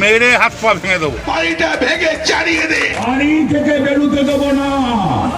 মেরে হাত পা ভেঙে দেবো। বাড়িটা ভেঙে চালিয়ে দে। বাড়ি থেকে বেরোতে দেবো না।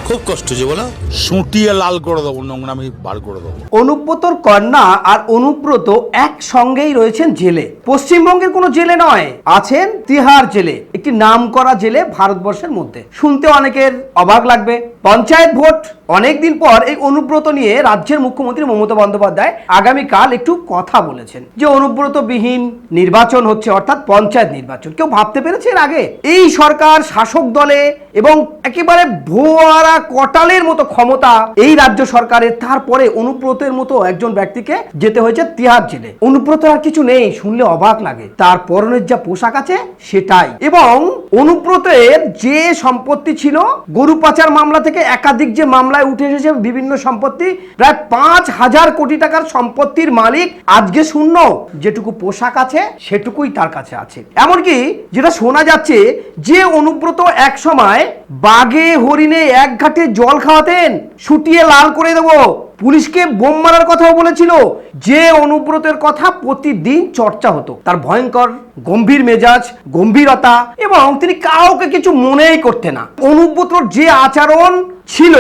খুব কষ্ট যে বলো। সুটিয়ে লাল করে দেবো নোংরামি বার করে দেবো। অনুব্রতর কন্যা আর অনুব্রত একসঙ্গেই রয়েছেন জেলে। পশ্চিমবঙ্গের কোনো জেলে নয় আছেন তিহার জেলে একটি নামকরা জেলে ভারতবর্ষের মধ্যে। শুনতে অনেকের অবাক লাগবে। পঞ্চায়েত ভোট অনেকদিন পর এই অনুব্রত নিয়ে রাজ্যের মুখ্যমন্ত্রী মমতা বন্দ্যোপাধ্যায় আগামীকাল একটু কথা বলেছেন। যে অনুব্রত বিহীন নির্বাচন হচ্ছে অর্থাৎ পঞ্চায়েত নির্বাচন। কেউ ভাবতে পেরেছে এর আগে? এই সরকার, শাসক দলে এবং একেবারে ভোয়ারা কটালের মতো ক্ষমতা এই রাজ্য সরকারের, তারপরে অনুব্রতের মতো একজন ব্যক্তিকে যেতে হয়েছে তিহার জেলে। অনুব্রত আর কিছু নেই, শুনলে অবাক লাগে। তার পরনের যা পোশাক আছে, সেটাই। এবং অনুব্রতের যে সম্পত্তি ছিল, গরু পাচার মামলা থেকে একাধিক যে মামলায় উঠে এসেছে বিভিন্ন সম্পত্তি, প্রায় পাঁচ হাজার কোটি টাকার সম্পত্তির মালিক আজকে শূন্য। যেটুকু পোশাক আছে, সেটুকুই তার কাছে আছে। এমনকি যেটা শোনা যাচ্ছে, যে অনুব্রত এক সময় বাঘে, হরিণে এক ঘাটে জল খাওয়াতেন, শুটিয়ে লাল করে দেবো। পুলিশকে বোম মারার কথাও বলেছিল। যে অনুব্রতের কথা প্রতিদিন চর্চা হতো। তার ভয়ঙ্কর, গম্ভীর মেজাজ, গম্ভীরতা এবং তিনি কাউকে কিছু মনেই করতেন না। অনুব্রতর যে আচরণ ছিল,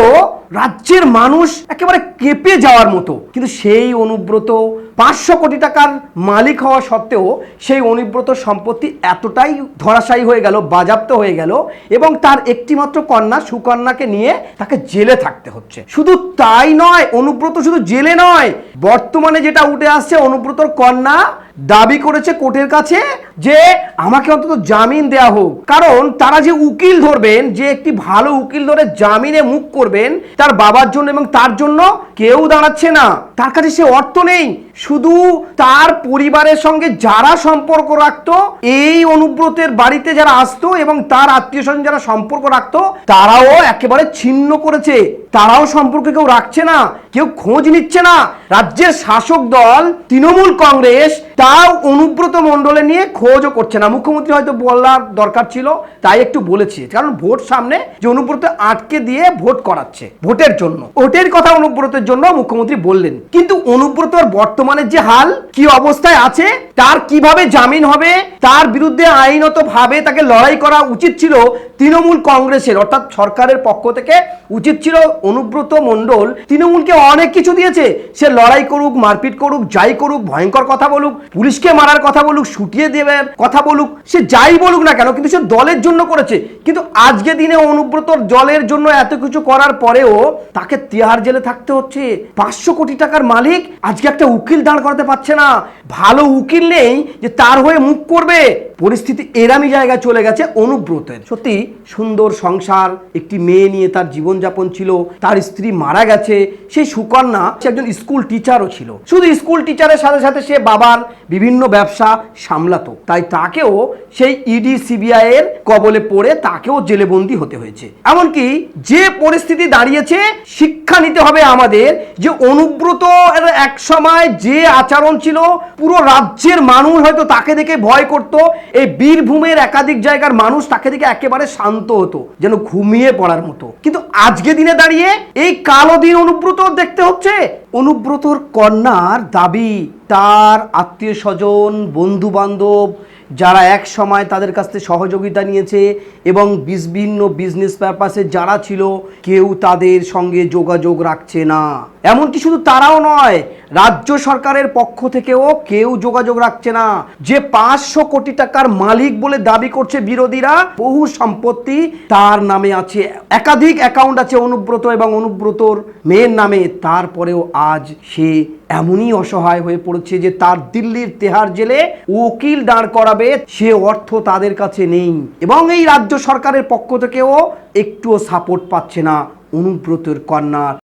রাজ্যের মানুষ একেবারে কেঁপে যাওয়ার মতো। কিন্তু সেই অনুব্রত পাঁচশো কোটি টাকার মালিক হওয়া সত্ত্বেও সেই অনিব্রত সম্পত্তি এতটাই ধরাশায়ী হয়ে গেল বাজাপ্ত হয়ে গেল এবং তার একটিমাত্র কন্যা, সুকন্যাকে নিয়ে তাকে জেলে থাকতে হচ্ছে। শুধু তাই নয়, অনুব্রত শুধু জেলে নয়, বর্তমানে যেটা উঠে আসছে, অনুব্রতর কন্যা দাবি করেছে কোর্টের কাছে যে আমাকে অন্তত জামিন দেয়া হোক। কারণ তারা যে উকিল ধরবেন, যে একটি ভালো উকিল ধরে জামিনে মুখ করবেন, তার বাবার জন্য এবং তার জন্য কেউ দাঁড়াচ্ছে না। তার কাছে সে অর্থ নেই। শুধু তার পরিবারের সঙ্গে যারা সম্পর্ক রাখতো, এই অনুব্রতের বাড়িতে যারা আসতো এবং তার আত্মীয় স্বজন যারা সম্পর্ক রাখতো, তারাও একেবারে ছিন্ন করেছে। তারাও সম্পর্কে কেউ রাখছে না, কেউ খোঁজ নিচ্ছে না। রাজ্যের শাসক দল, তৃণমূল কংগ্রেস, তাও অনুব্রত মণ্ডলে নিয়ে খোঁজও করছে না। মুখ্যমন্ত্রী হয়তো বলার দরকার ছিল, তাই একটু বলেছে। কারণ ভোট সামনে যে অনুব্রত আটকে দিয়ে ভোট করাচ্ছে ভোটের জন্য। ভোটের কথা অনুব্রতের জন্য মুখ্যমন্ত্রী বললেন। কিন্তু অনুব্রতর বর্তমানে যে হাল, কি অবস্থায় আছে, তার কীভাবে জামিন হবে, তার বিরুদ্ধে আইনত ভাবে তাকে লড়াই করা উচিত ছিল তৃণমূল কংগ্রেসের, অর্থাৎ সরকারের পক্ষ থেকে উচিত ছিল অনুব্রত মণ্ডল তৃণমূলকে অনেক কিছু দিয়েছে। সে লড়াই করুক, মারপিট করুক, যাই করুক, ভয়ঙ্কর কথা বলুক, পুলিশকে মারার কথা বলুক, শুটিয়ে কথা বলুক, সে যাই বলুক না কেন, কিন্তু সে দলের জন্য করেছে। কিন্তু আজকে দিনে অনুব্রত জলের জন্য এত কিছু করার পরেও তাকে তিহার জেলে থাকতে হচ্ছে। পাঁচশো কোটি টাকার মালিক আজকে একটা উকিল দাঁড় করাতে পারছে না। ভালো উকিল নেই যে তার হয়ে মুখ করবে। পরিস্থিতি এরামি জায়গায় চলে গেছে অনুব্রতের। সত্যি, সুন্দর সংসার, একটি মেয়ে নিয়ে তার জীবনযাপন ছিল, তার স্ত্রী মারা গেছে সেই সুকন্যা, সে একজন স্কুল টিচারও ছিল। শুধু স্কুল টিচারের সাথে সাথে সে বাবার বিভিন্ন ব্যবসা সামলাতো। তাই তাকেও সেই ইডি সিবিআই এর কবলে পড়ে তাকেও জেলেবন্দি হতে হয়েছে। এমনকি যে পরিস্থিতি দাঁড়িয়েছে, শিক্ষা নিতে হবে আমাদের যে অনুব্রত এক সময় যে আচরণ ছিল, পুরো রাজ্যের মানুষ হয়তো তাকে দেখে ভয় করত এই বীরভূমের একাধিক জায়গার মানুষ তাকে দেখে একেবারে শান্ত হতো, যেন ঘুমিয়ে পড়ার মতো। কিন্তু আজকে দিনে দাঁড়িয়ে এই কালো দিন অনুব্রত দেখতে হচ্ছে। অনুব্রতর কন্যার দাবি, তার আত্মীয় স্বজন বন্ধু বান্ধব যারা এক সময় তাদের কাছ থেকে সহযোগিতা নিয়েছে এবং বিভিন্ন বিজনেস পারপাসে যারা ছিল, কেউ তাদের সঙ্গে যোগাযোগ রাখছে না। এমনকি শুধু তারাও নয়, রাজ্য সরকারের পক্ষ থেকেও কেউ যোগাযোগ রাখছে না। যে পাঁচশো কোটি টাকার মালিক বলে দাবি করছে বিরোধীরা, বহু সম্পত্তি তার নামে আছে। একাধিক অ্যাকাউন্ট আছে অনুব্রত এবং অনুব্রতর মেয়ের নামে। তারপরেও আজ সে এমনই অসহায় হয়ে পড়েছে যে তার দিল্লির তেহার জেলে উকিল দাঁড় করাবে সে অর্থ তাদের কাছে নেই। এবং এই রাজ্য সরকারের পক্ষ থেকেও একটুও সাপোর্ট পাচ্ছে না অনুব্রতের কন্যার